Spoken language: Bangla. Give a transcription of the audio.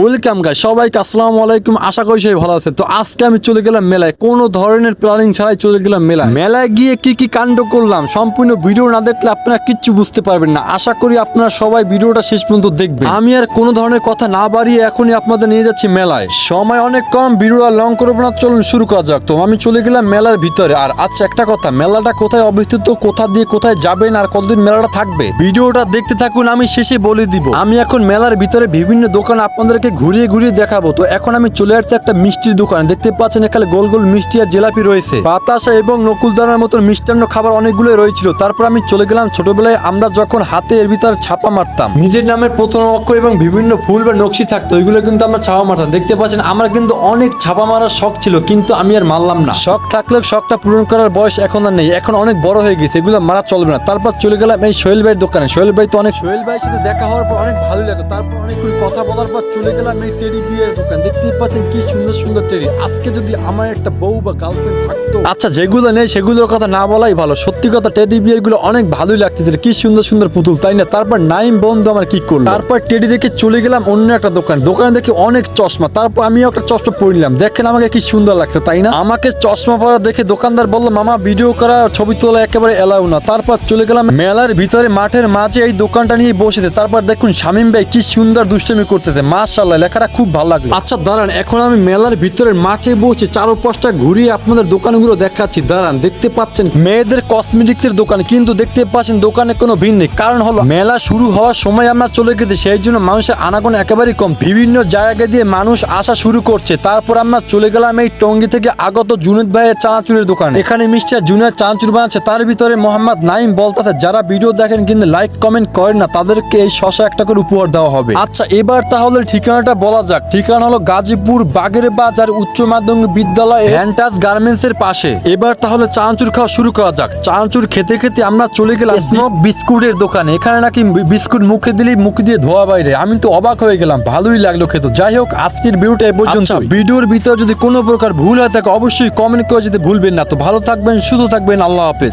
ওয়েলকাম গাই সবাইকে আসসালামু আলাইকুম। আশা করি সবাই ভালো আছে। তো আজকে আমি চলে গেলাম মেলায়। কোনো ধরনের প্ল্যানিং ছাড়াই চলে গেলাম মেলায়। মেলায় গিয়ে কি কি কাণ্ড করলাম, সম্পূর্ণ ভিডিও না দেখলে আপনারা কিচ্ছু বুঝতে পারবেন না। আশা করি আপনারা সবাই ভিডিওটা শেষ পর্যন্ত দেখবেন। আমি আর কোনো ধরনের কথা না বাড়িয়ে এখনই আপনাদের নিয়ে যাচ্ছি মেলায়। সময় অনেক কম ভিডিওটা লং করব না চলুন শুরু করা যাক। তো আমি চলে গেলাম মেলার ভিতরে। আর আচ্ছা একটা কথা, মেলাটা কোথায় অবস্থিত, কোথা দিয়ে কোথায় যাবেন আর কতদিন মেলাটা থাকবে? ভিডিওটা দেখতে থাকুন, আমি শেষে বলে দিব। আমি এখন মেলার ভিতরে বিভিন্ন দোকান আপনাদেরকে ঘুরিয়ে ঘুরিয়ে দেখাবো। তো এখন আমি চলে আসছি একটা মিষ্টির দোকানে। দেখতে পাচ্ছেন এখানে গোল গোল মিষ্টি আর জিলাপি রয়েছে। বাতাসা এবং নকুলদানার মতো মিষ্টান্ন খাবার অনেকগুলো রয়েছিল। তারপর আমি চলে গেলাম ছোটবেলায় আমরা যখন হাতে এর ভিতরে ছাপা মারতাম। নিজের নামের প্রথম অক্ষর এবং বিভিন্ন ফুল বা নকশি থাকতো, ওইগুলো কিন্তু আমরা ছাপা মারতাম। দেখতে পাচ্ছেন, আমার কিন্তু অনেক ছাপা মারার শখ ছিল, কিন্তু আমি আর মারলাম না। শখ থাকলেও শখটা পূরণ করার বয়স এখন আর নেই। এখন অনেক বড় হয়ে গেছে, এগুলো মারা চলবে না। তারপর চলে গেলাম এই সোহেল ভাইয়ের দোকানে। সোহেল ভাই তো অনেক, সোহেল ভাইয়ের সাথে দেখা হওয়ার পর অনেক ভালো লাগে তারপর অনেকগুলো কথা বলার পর চলে গেলাম এই টেডি বিয়ের দোকান। দেখতেই পাচ্ছেন কি সুন্দর সুন্দর টেডি। আজকে যদি আমার একটা বউ বা গার্লফ্রেন্ড থাকতো। আচ্ছা যেগুলো নেই সেগুলোর কথা না বলাই ভালো। সত্যি কথা, টেডি বিয়েরগুলো অনেক ভালোই লাগতেছিল কি সুন্দর সুন্দর পুতুল, তাই না? তারপর নাইম বন্ধু আমার কি করল? তারপর টেডি রেখে চলে গেলাম অন্য একটা দোকান। দোকানে দেখি অনেক চশমা। তারপর আমিও একটা চশমা পরে নিলাম দেখেন আমাকে কি সুন্দর লাগছে, তাই না? আমাকে চশমা পরা দেখে দোকানদার বলল, মামা ভিডিও করা, ছবি তোলা একেবারে এলাও না। তারপর চলে গেলাম মেলার ভিতরে, মাঠের মাঝে এই দোকানটা নিয়ে বসেছে। তারপর দেখুন শামিম ভাই কি সুন্দর দুষ্টামি করতেছে। মাশাল্লাহ লেখাটা খুব ভালো লাগল। আচ্ছা দাঁড়ান, এখন আমি মেলার ভিতরে মাঠে বসে চারোপাশটা ঘুরিয়ে আপনাদের দোকানগুলো দেখাচ্ছি। দাঁড়ান, দেখতে পাচ্ছেন মেয়েদের কসমেটিক্স এর দোকান, কিন্তু দেখতে পাচ্ছেন দোকানে কোনো ভিড় নেই। কারণ হলো, মেলা শুরু হওয়ার সময় আমরা চলে গেছি, সেই জন্য মানুষের আনাগোনা একেবারেই কম। বিভিন্ন জায়গা দিয়ে মানুষ আসা শুরু করছে। তারপর আমরা চলে গেলাম এই টঙ্গি থেকে আগত জুনেদ ভাইয়ের চানাচুরের দোকানে। এখানে মিস্টার জুনেদ চানাচুর বানাচ্ছে, তার ভিতরে মোহাম্মদ নাইম বলতেছে, যারা ভিডিও দেখেন কিন্তু লাইক, কমেন্ট করেন না, তাদেরকে এই শশা একটা করে উপহার দেওয়া হবে। আচ্ছা এবার তাহলে ঠিকানাটা বলা যাক। ঠিকানা হলো গাজীপুর বাগের বাজার উচ্চ মাধ্যমিক বিদ্যালয় হ্যান্টাস গার্মেন্টস এর পাশে। এবার তাহলে চানাচুর খাওয়া শুরু করা যাক। চানাচুর খেতে খেতে আমরা চলে গেলাম স্নোক বিস্কুটের দোকানে। এখানে নাকি বিস্কুট মুখে দিলেই মুখ দিয়ে ধোয়া বাইরে। আমি তো অবাক হয়ে গেলাম। ভালোই লাগল খেতে। যাই হোক আজকের ভিডিওটা এ পর্যন্ত। ভিডিওর ভিতর যদি কোনো প্রকার ভুল হয় থাকে অবশ্যই কমেন্ট করে যেতে ভুলবেন না। তো ভালো থাকবেন সুস্থ থাকবেন। আল্লাহ হাফেজ।